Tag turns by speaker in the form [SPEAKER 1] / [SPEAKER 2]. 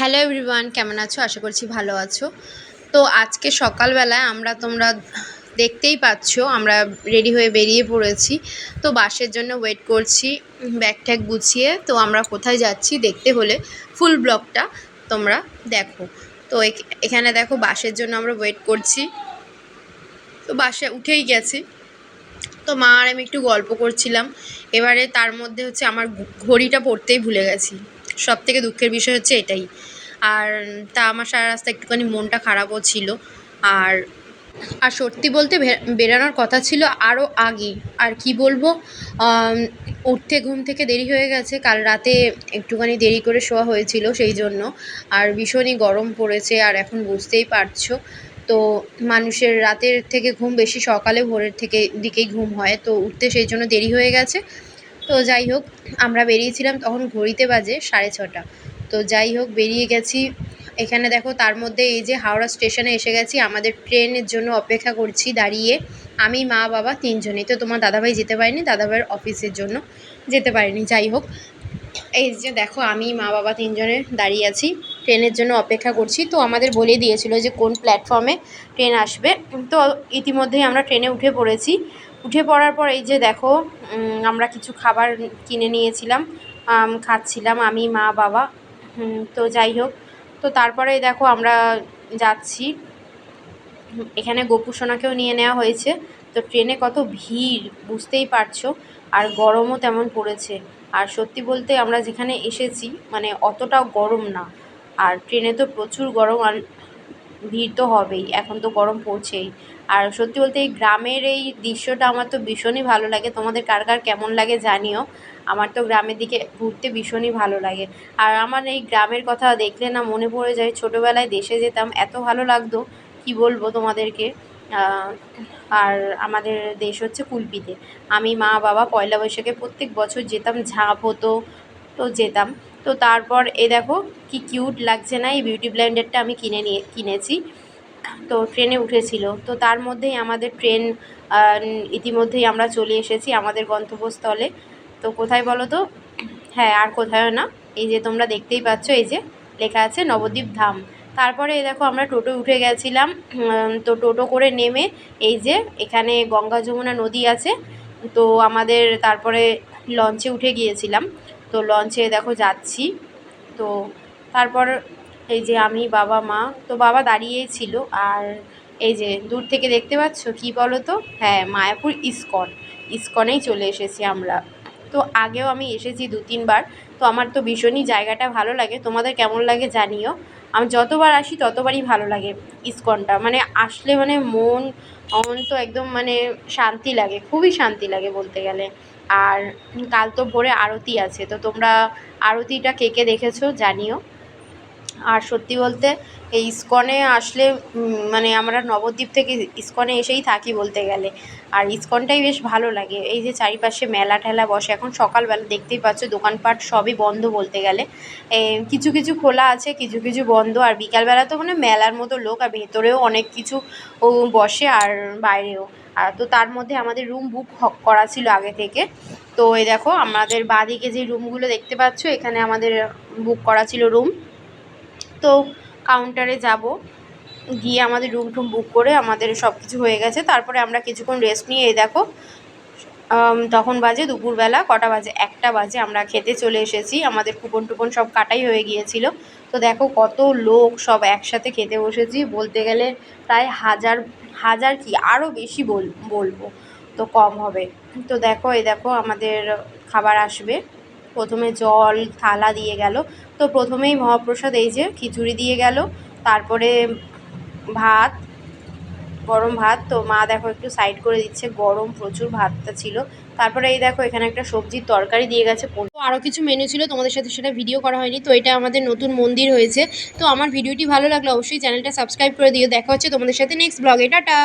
[SPEAKER 1] Hello everyone, কেমন আছো? আশা করছি ভালো আছো। তো আজকে সকালবেলায় আমরা তোমরা দেখতেই পাচ্ছ, আমরা রেডি হয়ে বেরিয়ে পড়েছি। তো বাসের জন্য ওয়েট করছি ব্যাগ ট্যাগ গুছিয়ে। তো আমরা কোথায় যাচ্ছি দেখতে হলে ফুল ব্লকটা তোমরা দেখো। তো এখানে দেখো বাসের জন্য আমরা ওয়েট করছি। তো বাসে উঠেই গেছি। তো মা আর আমি একটু গল্প করছিলাম। এবারে তার মধ্যে হচ্ছে আমার ঘড়িটা পড়তেই ভুলে গেছি। সব থেকে দুঃখের বিষয় হচ্ছে এটাই। আর তা আমার সারা রাস্তা একটুখানি মনটা খারাপও ছিল। আর আর সত্যি বলতে বেরানোর কথা ছিল আরও আগে। আর কি বলব উঠতে ঘুম থেকে দেরি হয়ে গেছে। কাল রাতে একটুখানি দেরি করে শোয়া হয়েছিল সেই জন্য। আর ভীষণই গরম পড়েছে আর এখন বুঝতেই পারছ। তো মানুষের রাতের থেকে ঘুম বেশি সকালে ভোরের থেকে দিকেই ঘুম হয়। তো উঠতে সেই জন্য দেরি হয়ে গেছে। তো যাই হোক, আমরা বেরিয়েছিলাম তখন ঘড়িতে বাজে সাড়ে ছটা। তো যাই হোক, বেরিয়ে গেছি। এখানে দেখো, তার মধ্যে এই যে হাওড়া স্টেশনে এসে গেছি। আমাদের ট্রেনের জন্য অপেক্ষা করছি দাঁড়িয়ে। আমি, মা, বাবা তিনজনেই। তো তোমার দাদাভাই যেতে পারিনি, দাদাভাইয়ের অফিসের জন্য যেতে পারিনি। যাই হোক, এই যে দেখো, আমি, মা, বাবা তিনজনে দাঁড়িয়ে আছি। ট্রেনের জন্য অপেক্ষা করছি। তো আমাদের বলে দিয়েছিল যে কোন প্ল্যাটফর্মে ট্রেন আসবে। তো ইতিমধ্যেই আমরা ট্রেনে উঠে পড়েছি। উঠে পড়ার পর এই যে দেখো আমরা কিছু খাবার কিনে নিয়েছিলাম খাচ্ছিলাম আমি, মা, বাবা তো যাই হোক, তো তারপরে দেখো আমরা যাচ্ছি। এখানে গোপু সোনাকেও নিয়ে নেওয়া হয়েছে, তো ট্রেনে কত ভিড়, বুঝতেই পারছ, আর গরমও তেমন পড়েছে। আর সত্যি বলতে আমরা যেখানে এসেছি মানে অতটাও গরম না, আর ট্রেনে তো প্রচুর গরম, আর ভিড় তো হবেই। এখন তো গরম পড়ছেই। আর সত্যি বলতে এই গ্রামের এই দৃশ্যটা আমার তো ভীষণই ভালো লাগে। তোমাদের কার কার কেমন লাগে জানিও। আমার তো গ্রামের দিকে ঘুরতে ভীষণই ভালো লাগে। আর আমার এই গ্রামের কথা দেখলে না মনে পড়ে যায়, ছোটোবেলায় দেশে যেতাম, এত ভালো লাগতো। কি বলব তোমাদেরকে? আর আমাদের দেশ হচ্ছে কুলপিতে। আমি মা, বাবা পয়লা বৈশাখে প্রত্যেক বছর যেতাম, ঝাঁপ হতো, তো যেতাম। তো তারপর এ দেখো কি কিউট লাগছে না, এই বিউটি ব্লেন্ডারটা আমি কিনে নিয়ে, কিনেছি। তো ট্রেনে উঠেছিল। তো তার মধ্যেই আমাদের ট্রেন ইতিমধ্যেই আমরা চলে এসেছি আমাদের গন্তব্যস্থলে। তো কোথায় বলো তো? হ্যাঁ আর কোথায়ও না। এই যে তোমরা দেখতেই পাচ্ছ, এই যে লেখা আছে নবদ্বীপ ধাম। তারপরে এই দেখো আমরা টোটো উঠে গেছিলাম। তো টোটো করে নেমে এই যে এখানে গঙ্গা যমুনা নদী আছে। তো আমাদের তারপরে লঞ্চে উঠে গিয়েছিলাম। তো লঞ্চে দেখো যাচ্ছি। তো তারপর এই যে আমি, বাবা, মা, তো বাবা দাঁড়িয়েই ছিল। আর এই যে দূর থেকে দেখতে পাচ্ছ, কি বলো তো হ্যাঁ মায়াপুর ইস্কন। ইস্কনেই চলে এসেছি আমরা। তো আগেও আমি এসেছি দু, তিনবার। তো আমার তো ভীষণই জায়গাটা ভালো লাগে। তোমাদের কেমন লাগে জানিও। আমি যতবার আসি, ততবারই ভালো লাগে ইস্কনটা। মানে আসলে মানে মন মন তো একদম মানে শান্তি লাগে। খুবই শান্তি লাগে বলতে গেলে। আর কাল তো ভোরে আরতি আছে, তো তোমরা আরতিটা কে কে দেখেছ জানিও। আর সত্যি বলতে এই ইস্কনে আসলে মানে আমরা নবদ্বীপ থেকে ইস্কনে এসেই থাকি বলতে গেলে। আর ইস্কনটাই বেশ ভালো লাগে, এই যে চারিপাশে মেলা ঠেলা বসে, এখন সকালবেলা দেখতেই পাচ্ছ দোকানপাট সবই বন্ধ বলতে গেলে। কিছু কিছু খোলা আছে, কিছু কিছু বন্ধ, আর বিকালবেলা তো মানে মেলার মতো লোক, আর ভেতরেও অনেক কিছু বসে, আর বাইরেও। আর তো তার মধ্যে আমাদের রুম বুক করা ছিল আগে থেকে। তো এই দেখো, আমাদের বাঁদিকে যে রুমগুলো দেখতে পাচ্ছ, এখানে আমাদের বুক করা ছিল রুম তো কাউন্টারে যাব, গিয়ে আমাদের রুম টুম বুক করে আমাদের সব কিছু হয়ে গেছে। তারপরে আমরা কিছুক্ষণ রেস্ট নিয়ে, এই দেখো তখন বাজে দুপুরবেলা, কটা বাজে? একটা বাজে। আমরা খেতে চলে এসেছি। আমাদের কুপন টুপন সব কাটাই হয়ে গিয়েছিল। তো দেখো কত লোক সব একসাথে খেতে বসেছি। বলতে গেলে প্রায় হাজার হাজার কি? আরও বেশি বল, বলব। তো কম হবে। তো দেখো, এই দেখো আমাদের খাবার আসবে। প্রথমে জল, থালা দিয়ে গেল। তো প্রথমেই মহাপ্রসাদ, এই যে খিচুড়ি দিয়ে গেল। তারপরে ভাত গরম ভাত, তো মা দেখো একটু সাইড করে দিচ্ছে, গরম প্রচুর ভাতটা ছিল। তারপরে এই দেখো এখানে একটা সবজির তরকারি দিয়ে গেছে আরও কিছু মেনু ছিল, তোমাদের সাথে সেটা ভিডিও করা হয়নি, তো এটা আমাদের নতুন মন্দির হয়েছে। তো আমার ভিডিওটি ভালো লাগলে অবশ্যই চ্যানেলটা সাবস্ক্রাইব করে দিও। দেখা হচ্ছে তোমাদের সাথে নেক্সট ব্লগে টাটা!